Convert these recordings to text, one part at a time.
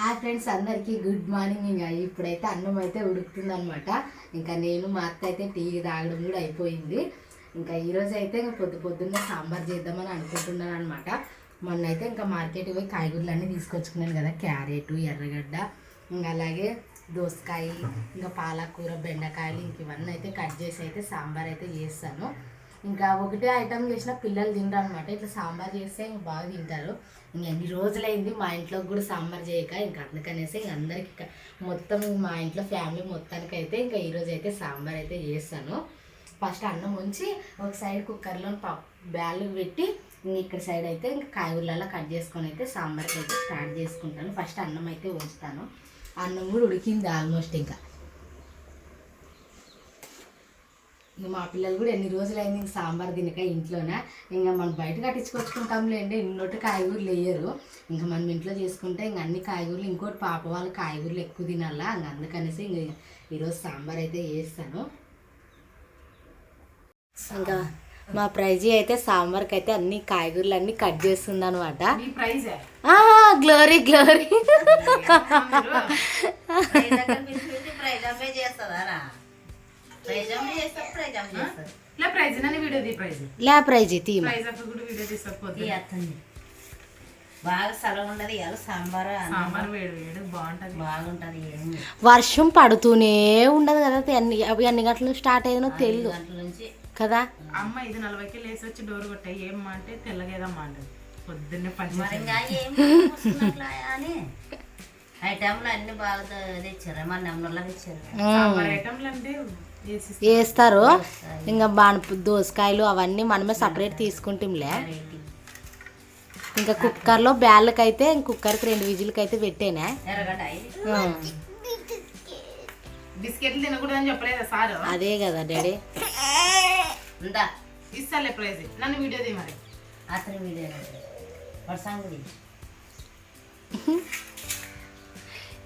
Hi friends అందరికీ good morning. ఇంకా ఇప్పుడైతే అన్నం అయితే ఉడుకుతుంది అనమాట ఇంకా నేను మా అత్త అయితే టీ తాగడం కూడా అయిపోయింది. ఇంకా ఈరోజు అయితే ఇంకా పొద్దు పొద్దున్న సాంబార్ చేద్దామని అనుకుంటున్నాను అనమాట మొన్న అయితే ఇంకా మార్కెట్కి పోయి కాయగూరలు అన్నీ తీసుకొచ్చుకున్నాను కదా క్యారెట్ ఎర్రగడ్డ ఇంకా అలాగే దోసకాయ ఇంకా పాలకూర బెండకాయలు ఇంక ఇవన్నీ అయితే కట్ చేసి అయితే సాంబార్ అయితే చేస్తాను. ఇంకా ఒకటే ఐటమ్ చేసిన పిల్లలు తింటారు అనమాట ఇట్లా సాంబార్ చేస్తే ఇంక బాగా తింటారు. ఇంకా ఎన్ని రోజులైంది మా ఇంట్లో కూడా సాంబార్ చేయక ఇంకా అందుకనేసి ఇంక అందరికి మొత్తం మా ఇంట్లో ఫ్యామిలీ మొత్తానికి అయితే ఇంకా ఈరోజు అయితే సాంబార్ అయితే చేస్తాను. ఫస్ట్ అన్నం ఉంచి ఒక సైడ్ కుక్కర్లో పప్పు బ్యాలు పెట్టి ఇంక ఇక్కడ సైడ్ అయితే ఇంకా కాయగూరలలో కట్ చేసుకొని అయితే సాంబార్కి అయితే స్టార్ట్ చేసుకుంటాను. ఫస్ట్ అన్నం అయితే ఉంచుతాను అన్నం కూడా ఉడికింది ఆల్మోస్ట్ ఇంకా. ఇంక మా పిల్లలు కూడా ఎన్ని రోజులైంది ఇంక సాంబార్ తినక ఇంట్లోనే? ఇంకా మనం బయట కట్టించుకొచ్చుకుంటాంలేండి ఇన్నోటి కాయగూరలు వేయరు ఇంకా మనం ఇంట్లో చేసుకుంటే ఇంక అన్ని కాయగూరలు ఇంకోటి పాప వాళ్ళు కాయగూరలు ఎక్కువ తినాలా? ఇంక అందుకనేసి ఇంక ఈరోజు సాంబార్ అయితే వేస్తాను ఇంకా మా ప్రైజీ అయితే సాంబార్కి అయితే అన్ని కాయగూరలు అన్ని కట్ చేస్తుంది అనమాట గ్లోరీ గ్లోరీ. ఇలా ప్రైజ్ నన్ను వీడియో తీ ప్రైజ్. లే ప్రైజీ తీమ ప్రైజ్ అప్పుడు కూడా వీడియో తీసుకోకపోతే బాగా సెలవు ఉండదు ఇవాళ సాంబార్ సాంబార్ వేడి వేడి బాగుంటది. బాగుంటది వర్షం పడుతూనే ఉండదు కదా ఎన్ని అవి ఎన్ని గంటలు స్టార్ట్ అయ్యిందో తెలియదు కదా? అమ్మ ఇది నలభైకి లేసి వచ్చి డోర్ కొట్టాయి ఏమ్మా అంటే తెల్లగేదమ్మా అంటది. పొద్దున్నే అని. ఐటమ్లు అన్ని బాగా తెచ్చారు? మన నెంబర్లకు ఇచ్చారు సాంబార్ ఐటమ్లు అంటే వేస్తారు. ఇంకా బాణ దోసకాయలు అవన్నీ మనమే సపరేట్ తీసుకుంటాంలే. ఇంకా కుక్కర్లో బ్యాళ్ళకి అయితే కుక్కర్కి రెండు విజిల్కి అయితే పెట్టేనా. ఎర్రగడ్డ. ఇది. ఉం. బిస్కెట్లు తినకూడదని చెప్పలేదా సారు? అదే కదా డాడీ. ఉందా ఇస్తాలే ప్రైజ్. నన్ను వీడియో అతని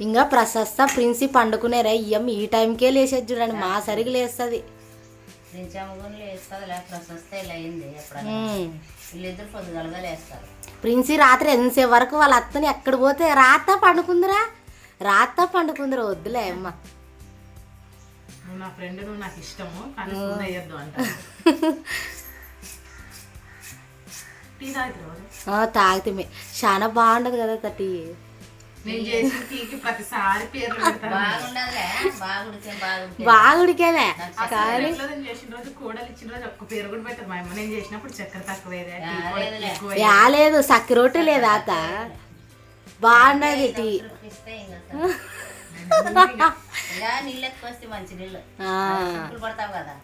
ఇంకా ప్రశస్త ప్రిన్సి పండుకునేరా ఇయ్యం ఈ టైంకే లేసేది చూడండి మా సరిగి లేస్తుంది. ప్రిన్సి రాత్రి ఎంతసేపు వరకు వాళ్ళ అత్తని ఎక్కడ పోతే రాత పండుకుందిరా రాత పండుకుందిరా వద్దులే అమ్మ. నువ్వు నా ఫ్రెండ్ నువ్వు నాకు ఇష్టము కానీ ఫుడ్ అయ్యొద్దు అంట. టీ తాగుతారు ఆ, తాగితే చాలా బాగుండదు కదా తట్టి నేను చేసిన టీకి ప్రతిసారి పేర్లు పెడతాను. బాగుండదులే బాగుడితే బాగుంటే బాగా ఉడికేదే అసలు ఎట్లా నేను చేసిన రోజు కోడలు ఇచ్చిన రోజు ఒక్క పేరు కూడా పెట్టదు. మా అమ్మ నేను చేసినప్పుడు చక్కెర ఎక్కువ యాలేదు సక్కి రొట్టె లేదా అత బాగున్నది టీ. ఎక్కువ వస్తే మంచి నీళ్ళు. పడతావు కదా.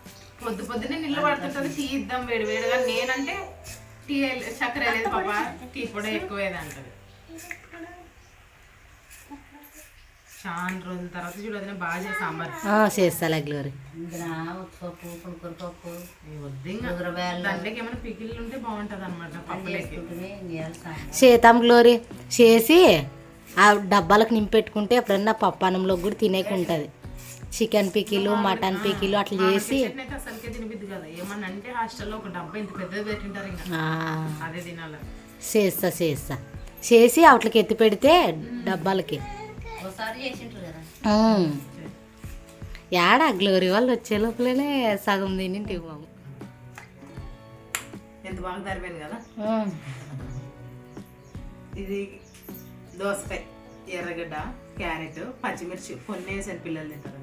పొద్దు పొద్దునే నీళ్ళు పడుతుంటది టీ ఇద్దాం వేడి వేడిగా నేనంటే టీ చక్కెర లేదు పాప. టీ పొడి ఎక్కువేది అంటది చాలా రోజుల తర్వాత చూడదు బాగా చేసి సాంబార్ ఆ, చేస్తాలే గ్లోరీ ఇందులో ఉప్పుపప్పు పులుకూర పప్పు వద్దు ఇంకా ఉగురబేళ్ళు దాంట్లోకి ఏమైనా పికిల్ ఉంటే బాగుంటది అనమాట పప్పులకి వేసుకుంటుని చేతాం గ్లోరీ. చేసి ఆ డబ్బాలకు నింపెట్టుకుంటే ఎప్పుడన్నా పప్పు అన్నంలో కూడా తినేకుంటుంది చికెన్ పికిలు మటన్ పికిలు అట్లా చేసి చేస్తా చేస్తా. చేసి వాటికి ఎత్తి పెడితే డబ్బాలకి. యాడా గ్లోరీ వాళ్ళు వచ్చే లోపలనే సగం తిని మాము. ఎంత బాగా తరిపోయింది కదా. ఇది దోసకాయ ఎర్రగడ్డ క్యారెట్ పచ్చిమిర్చి కొన్ని వేసాను పిల్లలు తింటారు.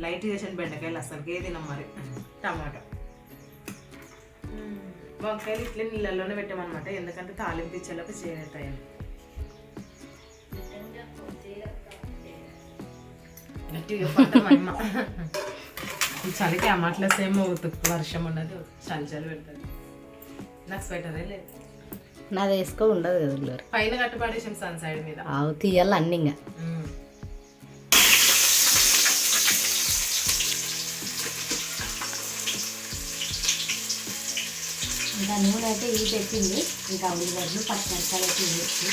లైట్ చేసిన బెండకాయలు అసలుకే తినం మరి. టమాటా. వంకాయలు ఇట్లా నీళ్ళల్లోనే పెట్టామన్నమాట. ఎందుకంటే తాలింపు ఇచ్చేలోపు చేయటాయి గట్టిగా చలికి అమ్మట్ల సేమ్ వర్షం ఉండదు చలి చలి పెడుతుంది. నాకు స్వెటరే లేదు. నాది వేసుకో ఉండదు కదా గ్లోరీ పైన కట్టుపడేసాం సన్ సైడ్ మీద. ఆవు తీయాలి అన్ని ఇంకా. ఇంకా నూనె అయితే ఇవి పెట్టింది. ఇంకా ఉల్లిగడ్డలు పచ్చిమిరపకాయలు అయితే వేసి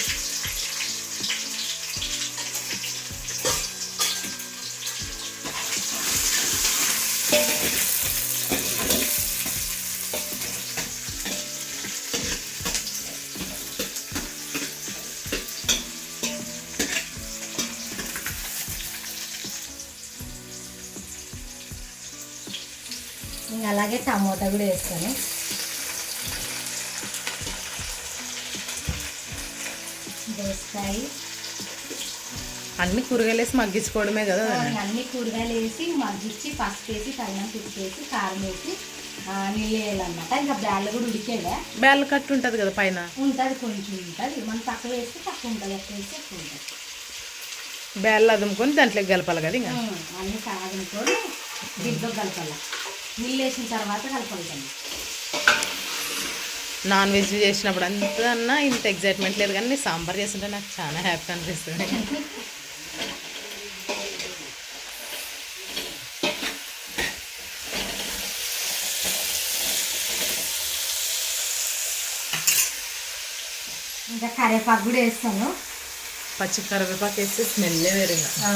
టమోటా కూడా వేస్తాను. దోసకాయ అన్ని కూరగాయలు వేసి మగ్గించుకోవడమే కదా అన్ని కూరగాయలు వేసి మగ్గించి పసుపు వేసి తగినంత ఉప్పు వేసి కారం వేసి నీళ్ళు వేయాలన్నమాట. ఇంకా బ్యాళ్ళు కూడా ఉడికేవే. బేళ్ళ కట్టు ఉంటుంది కదా పైన? ఉంటుంది కొంచెం ఉంటుంది. మనం తక్కువ వేస్తే తక్కువ ఉంటుంది ఎక్కువ వేస్తే ఎక్కువ ఉంటుంది. బేళ్ళు అదుముకొని దాంట్లోకి కలపాలి కదా ఇంకా? అన్ని సాగుకొని దీంట్లో కలపాల. నీళ్ళు వేసిన తర్వాత కలపాలి దాన్ని. నాన్ వెజ్ చేసినప్పుడు అంత అన్నా ఇంత ఎగ్జైట్మెంట్ లేదు కానీ సాంబార్ చేస్తుంటే నాకు చాలా హ్యాపీ అనిపిస్తుంది. ఇంకా కరివేపాకు కూడా వేస్తాను. పచ్చి కరివేపాకు వేస్తే స్మెల్లే వేరు ఇంకా ఆ.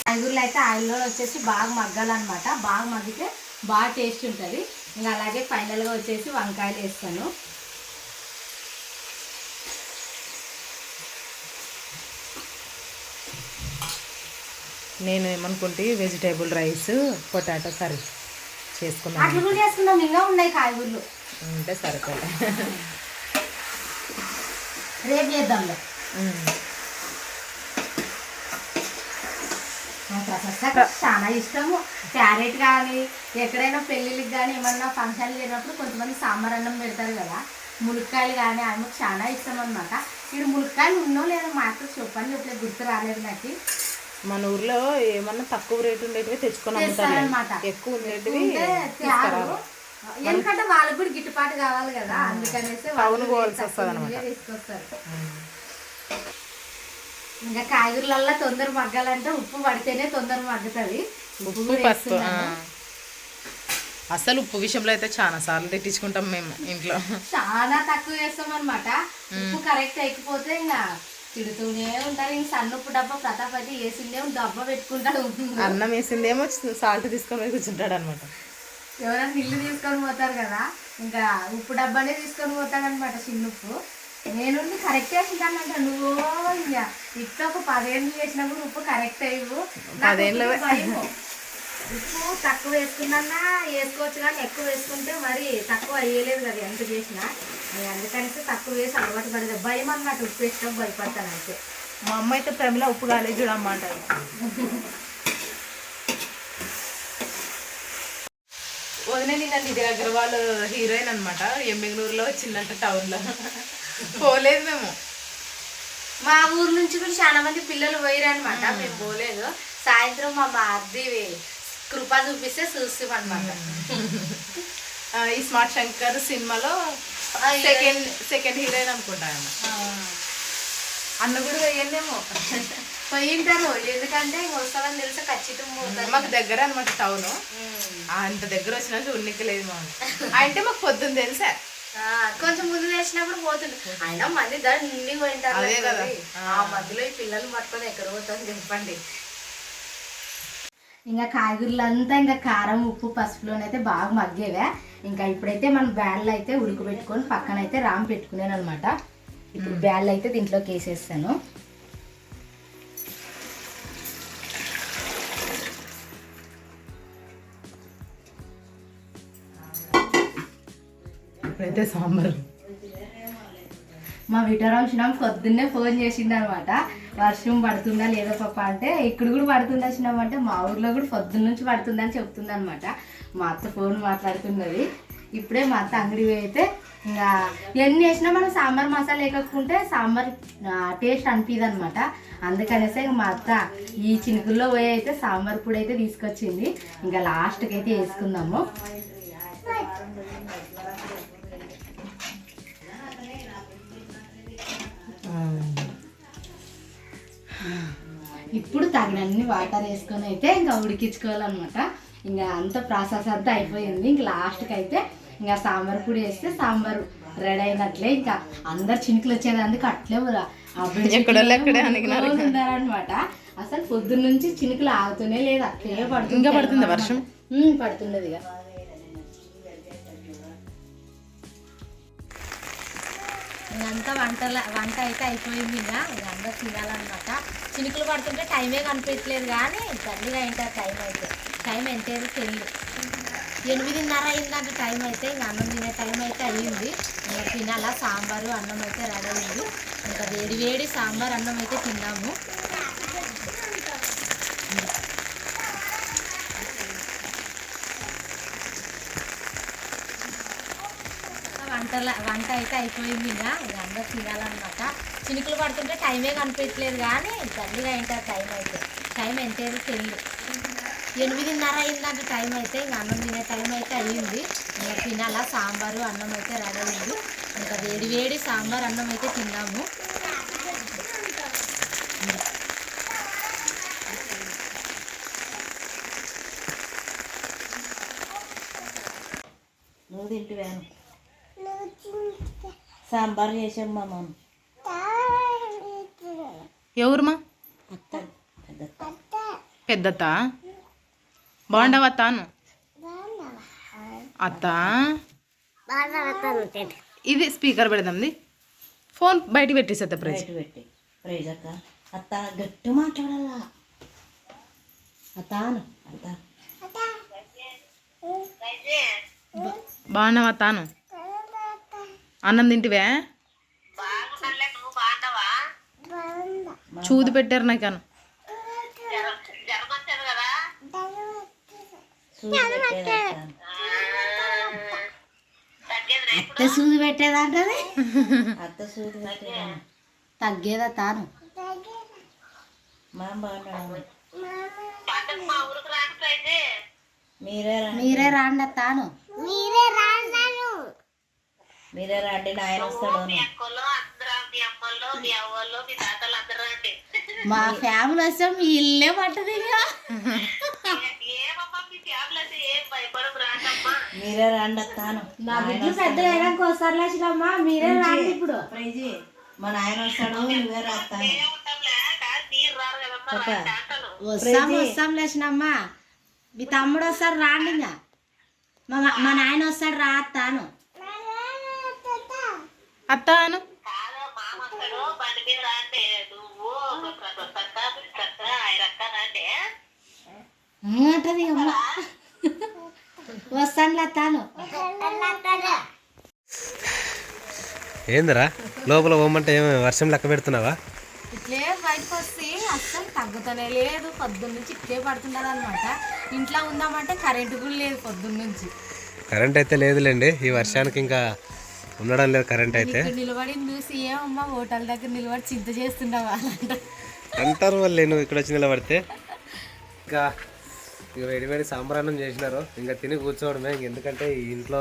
కాయగూరలు అయితే ఆయిల్లో వచ్చేసి బాగా మగ్గాలన్నమాట. బాగా మగ్గితే బాగా టేస్ట్ ఉంటుంది. ఇంకా అలాగే ఫైనల్గా వచ్చేసి వంకాయలు వేస్తాను. నేను ఏమనుకుంటే వెజిటేబుల్ రైస్ పొటాటో కర్రీ చేసుకున్నాను. చేసుకున్నాం ఇంకా ఉన్నాయి కాయగూరలు. ఉంటే సరిపోలే రేపు చేద్దాంలే. నాకు చాలా ఇష్టము. క్యారెట్ కానీ ఎక్కడైనా పెళ్ళిళ్ళకి కానీ ఏమన్నా ఫంక్షన్లు లేనప్పుడు కొంతమంది సాంబార్ అన్నం పెడతారు కదా. ములక్కాయలు కానీ ఆమెకు చాలా ఇష్టం అనమాట ఇక్కడ ములక్కాయలు ఉన్నో లేదో మా అక్క చెప్పని చెప్పలేదు గుర్తు రాలేదు నాకు. మన ఊర్లో ఏమన్నా తక్కువ రేటు ఉండేటివి తెచ్చుకొని. అమ్ముతారు ఎక్కువ ఉండేటివి. ఎందుకంటే వాళ్ళకి కూడా గిట్టుబాటు కావాలి కదా. అందుకనేసి తీసుకొస్తారు. ఇంకా కాయగూరలల్లో తొందర మగ్గాలంటే ఉప్పు పడితేనే తొందర మగ్గుతుంది. ఉప్పు పసుపు. అసలు ఉప్పు విషయంలో అయితే చాలా సార్లు తిట్టించుకుంటాం మేము ఇంట్లో. చాలా తక్కువ వేస్తాం అనమాట ఉప్పు కరెక్ట్ ఎక్కిపోతే ఇంకా తిడుతూనే ఉంటారు. ఇంక సన్న ఉప్పు డబ్బా ప్రతాప్ అయితే వేసిందే డబ్బా పెట్టుకుంటాడు అన్నం వేసిందేమో సాల్ట్ తీసుకొని కూర్చుంటాడు అనమాట ఎవరైనా ఇల్లు తీసుకొని పోతారు కదా ఇంకా ఉప్పు డబ్బానే తీసుకొని పోతాడు అనమాట చిన్న ఉప్పు నేను కరెక్ట్ వేసింటానంట నువ్వు ఇంకా ఇట్లా ఒక పదేళ్ళు చేసినప్పుడు ఉప్పు కరెక్ట్ అయ్యవు. నాకు పదేళ్ళవే. ఉప్పు తక్కువ వేసుకున్నా వేసుకోవచ్చు కానీ ఎక్కువ వేసుకుంటే మరి తక్కువ అయ్యలేదు కదా ఎంత చేసినా. అది అందుకని తక్కువ వేసి అలవాటు పడదు. భయం అన్నమాట ఉప్పు వేసినా భయపడతాను అంతే. మా అమ్మ అయితే ప్రేమలో ఉప్పు కాలేదు చూడమ్మ అంటారు వదిన నిన్న నిధి అగర్వాల్ హీరోయిన్ అనమాట ఎమ్మిగనూరులో వచ్చిందంట టౌన్లో పోలేదు మేము. మా ఊరు నుంచి కూడా చాలా మంది పిల్లలు పోయారు అనమాట మేము పోలేదు. సాయంత్రం మా మార్ది కృప చూపిస్తే చూస్తామన్నమాట ఆ, ఈ స్మార్ట్ శంకర్ సినిమాలో సెకండ్ సెకండ్ హీరోయిన్. అనుకుంటా ఆమె. అన్న కూడా వేయండేమో పోయింటారు. ఎందుకంటే వస్తామని తెలిస్తే ఖచ్చితంగా మాకు దగ్గర అనమాట టౌన్ అంత దగ్గర వచ్చినా చూడనికి లేదు మా అంటే మాకు పొద్దున్న తెలుసా? కొంచెం ముందు వేసినప్పుడు పోతుండే అయినా మంది దాన్ని నిండి పోయింటారు. ఆ మధ్యలో ఈ పిల్లలు పట్టుకొని ఎక్కడ పోతారు చెప్పండి. ఇంకా కాయగూరలు అంతా ఇంకా కారం ఉప్పు పసుపులోనైతే బాగా మగ్గేవే. ఇంకా ఇప్పుడైతే మనం బ్యాళ్ళు అయితే ఉడకబెట్టుకొని పక్కన అయితే రామ్ పెట్టుకున్నాను అనమాట ఇప్పుడు బ్యాళ్ళు అయితే దీంట్లోకి వేసేస్తాను. ఇప్పుడైతే సాంబార్. మా విటరాంశనం పొద్దున్నే ఫోన్ చేసింది అనమాట వర్షం పడుతుందా లేదా పాప అంటే ఇక్కడ కూడా పడుతుందా చిన్నమ్మ అంటే మా ఊర్లో కూడా పొద్దున్న నుంచి పడుతుందని చెప్తుంది అనమాట మా అత్త ఫోన్ మాట్లాడుతున్నది. ఇప్పుడే మా అత్త అంగడి పోయి అయితే ఇంకా ఎన్ని వేసినా మనం సాంబార్ మసాలా వేయకుంటే సాంబార్ టేస్ట్ అనిపిది అనమాట అందుకనేసి ఇంకా మా అత్త ఈ చినుకుల్లో పోయి అయితే సాంబార్ పొడి అయితే తీసుకొచ్చింది. ఇంకా లాస్ట్కి అయితే వేసుకుందాము. ఇప్పుడు తగినన్ని వాటర్ వేసుకొని అయితే ఇంకా ఉడికించుకోవాలన్నమాట. ఇంకా అంత ప్రాసెస్ అంతా అయిపోయింది. ఇంకా లాస్ట్కి అయితే ఇంకా సాంబార్ పొడి వేస్తే సాంబార్ రెడీ అయినట్లే. ఇంకా అందరు చినుకులు వచ్చేదానికి అట్లే. ఉన్నారనమాట అసలు పొద్దున్న నుంచి చినుకులు ఆగుతూనే లేదు. అట్లే పడుతుంది ఇంకా పడుతుందా వర్షం? పడుతున్నది ఇక. ఇంకా అంతా వంటల వంట అయితే అయిపోయింది ఇంకా. ఇక అందరూ తినాలన్నమాట. చినుకులు పడుతుంటే టైమే కనిపించలేదు కానీ దండిగా అయింటారు టైం అయితే టైం ఎంతేదో తెలియదు ఎనిమిదిన్నర అయిందంటే టైం అయితే ఇంకా అన్నం తినే టైం అయితే అయ్యింది ఇంకా తినాలా? సాంబారు అన్నం అయితే రెడీ అయింది. ఇంకా వేడి వేడి సాంబార్ అన్నం అయితే తిన్నాము. వంటల వంట అయితే అయిపోయింది ఇంకా. ఇక అందరూ తినాలన్నమాట. చినుకులు పడుతుంటే టైమే కనిపించలేదు కానీ దండిగా అయింటారు టైం అయితే. టైం ఎంత ఎంతేదో తెలియదు ఎనిమిదిన్నర అయిందంటే టైం అయితే. ఇంకా అన్నం తినే టైం అయితే అయ్యింది ఇంకా తినాలా? సాంబారు అన్నం అయితే రెడీ అయింది. ఇంకా వేడి వేడి సాంబార్ అన్నం అయితే తిన్నాము. నువ్వు తింటివాను సాంబార్ చేసామ్మా మనం ఎవరుమా? బాగుండవా తాను అత్త? ఇది స్పీకర్ పెడదాంది. ఫోన్ బయటికి పెట్టేసేద్దా ప్రైజ్. బయట పెట్టి. ప్రైజ్ అక్క అత్త గట్టి మాట్లాడాలా? అత్త అను అత్త. బాగున్నావా తాను అన్నం తింటివే? చూది పెట్టారు నాకను సూది పెట్టేది అత్త సూది పెట్టేదంటది. అత్త సూది తగ్గేదా తాను? మీరే రండి మీరే రాండి తాను. మీరే రండి నాయన వస్తాడు. మా ఫ్యామిలీ వస్తే మీ ఇల్లే పట్టదు ఇంకా. మీరే రండి అత్తాను నా బిడ్డలు పెద్ద అయినాక వస్తారు లక్ష్మమ్మ మీరే రాండి ఇప్పుడు. ప్రైజీ మా నాయన వస్తాడు నువ్వే రాస్తాను వస్తాం వస్తాం లక్ష్మమ్మ మీ తమ్ముడు వస్తాడు రాండి ఇంకా. మా మా నాయన వస్తాడు రా తాను అత్త అను అంటది అమ్మ? వస్తానులే తాను ఏందిరా? లోపల పోమంటే ఏమి వర్షం లెక్క పెడుతున్నావా? ఇట్లే బయటకు వస్తే అస్సలు తగ్గుతూనే లేదు. పొద్దున్న నుంచి ఇట్లే పడుతున్నది అనమాట ఇంట్లో ఉందామంటే కరెంటు కూడా లేదు పొద్దున్న నుంచి కరెంట్ అయితే లేదులేండి. ఈ వర్షానికి ఇంకా ఉండడం లేదు కరెంట్ అయితే. నిలబడి చూసి ఏమమ్మా హోటల్ దగ్గర నిలబడి చింత అంటారు వాళ్ళు నువ్వు ఇక్కడ వచ్చి నిలబడితే. ఇంకా ఇక వేడి వేడి సాంబ్రాన్నం చేసినారు. ఇంకా తిని కూర్చోవడమే. ఇంక ఎందుకంటే ఈ ఇంట్లో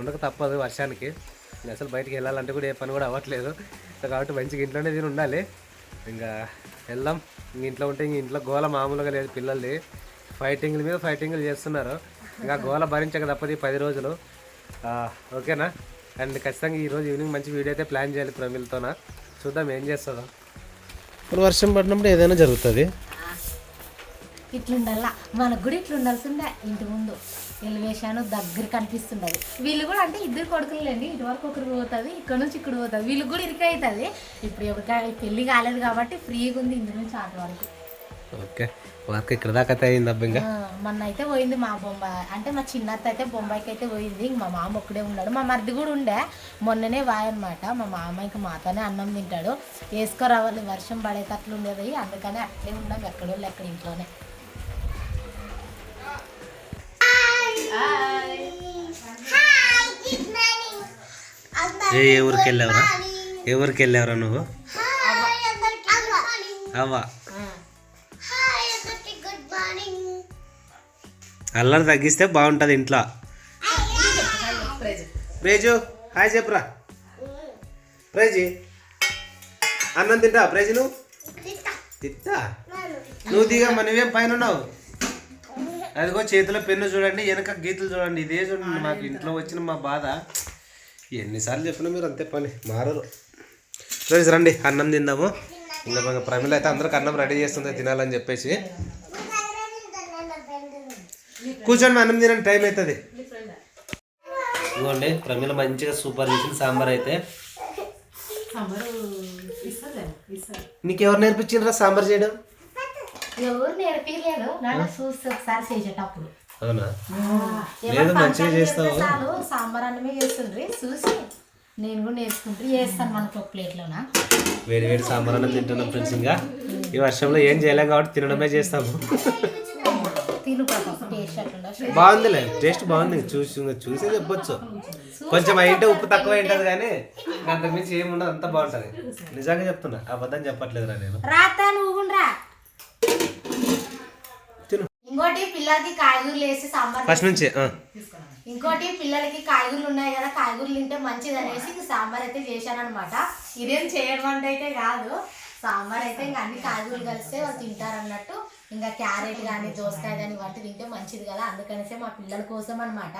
ఉండక తప్పదు వర్షానికి. అసలు బయటికి వెళ్ళాలంటే కూడా ఏ పని కూడా అవ్వట్లేదు. కాబట్టి మంచిగా ఇంట్లోనే తిని ఉండాలి. ఇంకా వెళ్దాం. ఇంక ఇంట్లో ఉంటే ఇంక ఇంట్లో గోల మామూలుగా లేదు పిల్లల్ని ఫైటింగ్ల మీద ఫైటింగ్లు చేస్తున్నారు. ఇంకా గోల భరించక తప్పదు పది రోజులు. ఓకేనా? అండ్ ఖచ్చితంగా ఈరోజు ఈవినింగ్ మంచి వీడియో అయితే ప్లాన్ చేయాలి ప్రమిల్తోన. చూద్దాం ఏం చేస్తుందో. ఇప్పుడు వర్షం పడినప్పుడు ఏదైనా జరుగుతుంది. ఇట్లుండాలా. మనకు కూడా ఇట్లా ఉండాల్సిందే ఇంటి ముందు ఎలివేషన్ దగ్గర కనిపిస్తుండదు. వీళ్ళు కూడా అంటే ఇద్దరు కొడుకులేండి ఇటు వరకు ఒకరు పోతుంది ఇక్కడ నుంచి ఇక్కడ పోతుంది. వీళ్ళు కూడా ఇరుక అవుతుంది. ఇప్పుడు ఎవరికి పెళ్ళి కాలేదు కాబట్టి ఫ్రీగా ఉంది ఇంటి నుంచి ఆట వరకు ఓకే. వర్క్ ఇక్కడ దాకా అయింది అబ్బా ఇంకా. ఆ, మొన్న అయితే పోయింది మా బొంబాయి అంటే మా చిన్నత్త అయితే బొంబాయికి అయితే పోయింది. ఇంక మా మామ ఒక్కడే ఉన్నాడు. మా మరిది కూడా ఉండే. మొన్ననే వాయనమాట. మా మామ ఇంకా మాతోనే అన్నం తింటాడు. వేసుకోరావాలి. వర్షం పడేటట్లు ఉండేది. అందుకని అట్లే ఉన్నాం. ఎక్కడో ఎక్కడ ఇంట్లోనే. ఏ ఏ ఊరికి వెళ్ళావురా ఏ ఊరికి వెళ్ళావురా నువ్వు అవ్వా. అల్లరి తగ్గిస్తే బాగుంటుంది ఇంట్లో. ప్రేజు హాయ్ చెప్పురా. ప్రైజీ అన్నం తింటా ప్రైజు నువ్వు? తింటా. నువ్వు దిగమ్మా నువ్వేం పైన ఉన్నావు? అదిగో చేతిలో పెన్ను చూడండి వెనక గీతలు చూడండి. ఇదే చూడండి మాకు ఇంట్లో వచ్చిన మా బాధ. ఎన్నిసార్లు చెప్పినా మీరు అంతే పని మారరు. రోజు రండి అన్నం తిందాము. ఇంకా ప్రమిళ అయితే అందరికి అన్నం రెడీ చేస్తుంది తినాలని చెప్పేసి. కూర్చోండి అన్నం తినండి టైం అవుతుంది. ఇదిగోండి ప్రమిళ మంచిగా సూపర్ చేసింది సాంబార్ అయితే. సాంబారు ఇస్తుంది ఇస్తుంది నీకు ఎవరు నేర్పించిండ్రా సాంబార్ చేయడం? ఎవరు నేర్పించలేదు నన్ను చూస్తే ఒకసారి చేసేటప్పుడు. అవునా? ఎవరు లేదు, మంచిగా చేస్తావు. సాంబార్ అన్నమే చేస్తుండ్రి. చూసి నేను కూడా నేర్చుకుంటే చేస్తాను మనకు ఒక ప్లేట్లోనా? వేడి వేడి సాంబార్ అన్నం తింటున్నాం ఫ్రెండ్స్ ఇంకా. ఈ వర్షంలో ఏం చేయలేం కాబట్టి తినడమే చేస్తాము. బాగుందిలే టేస్ట్ బాగుంది చూసి చూసే చెప్పొచ్చు. కొంచెం అయితే ఉప్పు తక్కువ ఉంటుంది కానీ అంతకుమించి ఏమి ఉండదు అంతా బాగుంటుంది. నిజంగా చెప్తున్నా అబద్ధం చెప్పట్లేదురా నేను. ఇంకోటి పిల్లలకి కాయగూరలు వేసి సాంబార్ ఫస్ట్ నుంచి. ఇంకోటి పిల్లలకి కాయగూరలు ఉన్నాయి కదా కాయగూరలు తింటే మంచిది అనేసి సాంబార్ అయితే చేశాను అనమాట ఇదేం చేయడం అంటే అయితే కాదు. సాంబార్ అయితే ఇంకా అన్ని కాయగూరలు కలిస్తే వాళ్ళు తింటారు అన్నట్టు ఇంకా క్యారెట్ కానీ దోసకాయ కానీ ఇవన్నీ తింటే మంచిది కదా. అందుకనేసే మా పిల్లల కోసం అనమాట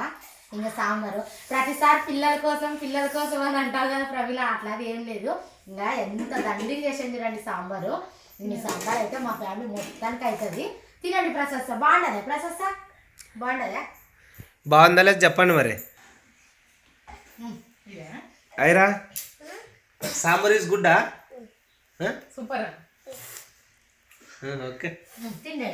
ఇంకా సాంబారు. ప్రతిసారి పిల్లల కోసం పిల్లల కోసం అని అంటారు కదా ప్రవీల అట్లాది ఏం లేదు. ఇంకా ఎంత దండిగా చేసింది చూడండి సాంబారు. ఈ సాంబార్ అయితే మా ఫ్యామిలీ మొత్తానికి అవుతుంది తినండి ప్రశస్త. బాగుండదా ప్రశస్త? బాగుండదా? బాగుందా చెప్పండి మరి. ఐరా? సాంబార్ ఈజ్ గుడ్డా? Super okay తిండే